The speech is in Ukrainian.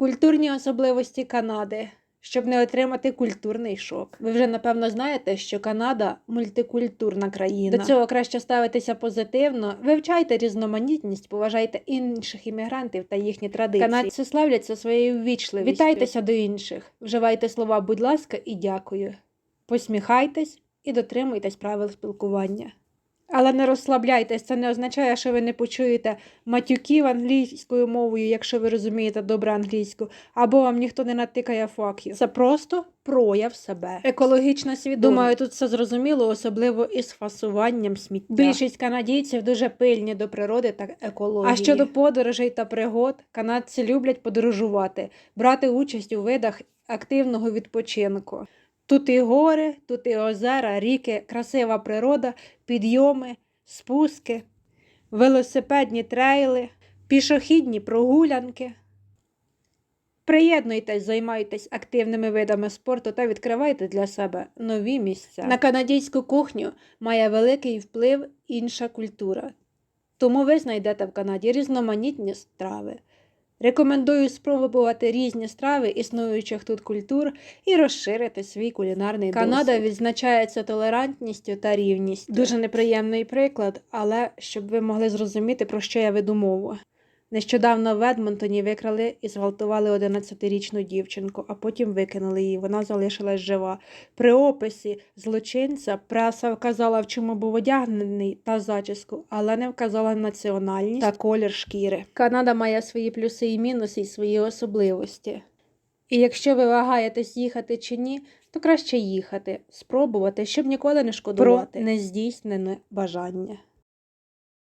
Культурні особливості Канади, щоб не отримати культурний шок. Ви вже напевно знаєте, що Канада мультикультурна країна. До цього краще ставитися позитивно, вивчайте різноманітність, поважайте інших іммігрантів та їхні традиції. Канадці славляться своєю ввічливістю. Вітайтеся до інших, вживайте слова будь ласка і дякую. Посміхайтесь і дотримуйтесь правил спілкування. Але не розслабляйтесь, це не означає, що ви не почуєте матюків англійською мовою, якщо ви розумієте добре англійську, або вам ніхто не натикає факів. Це просто прояв себе. Екологічна свідомість. Думаю, тут все зрозуміло, особливо із фасуванням сміття. Більшість канадійців дуже пильні до природи та екології. А щодо подорожей та пригод, канадці люблять подорожувати, брати участь у видах активного відпочинку. Тут і гори, тут і озера, ріки, красива природа, підйоми, спуски, велосипедні трейли, пішохідні прогулянки. Приєднуйтесь, займайтесь активними видами спорту та відкривайте для себе нові місця. На канадійську кухню має великий вплив інша культура. Тому ви знайдете в Канаді різноманітні страви. Рекомендую спробувати різні страви існуючих тут культур і розширити свій кулінарний Канада відзначається толерантністю та рівністю. Дуже неприємний приклад, але щоб ви могли зрозуміти, про що я веду мову. Нещодавно в Едмонтоні викрали і зґвалтували 11-річну дівчинку, а потім викинули її. Вона залишилась жива. При описі злочинця преса вказала, в чому був одягнений та зачіску, але не вказала національність та колір шкіри. Канада має свої плюси і мінуси і свої особливості. І якщо ви вагаєтесь їхати чи ні, то краще їхати, спробувати, щоб ніколи не шкодувати про нездійснене бажання.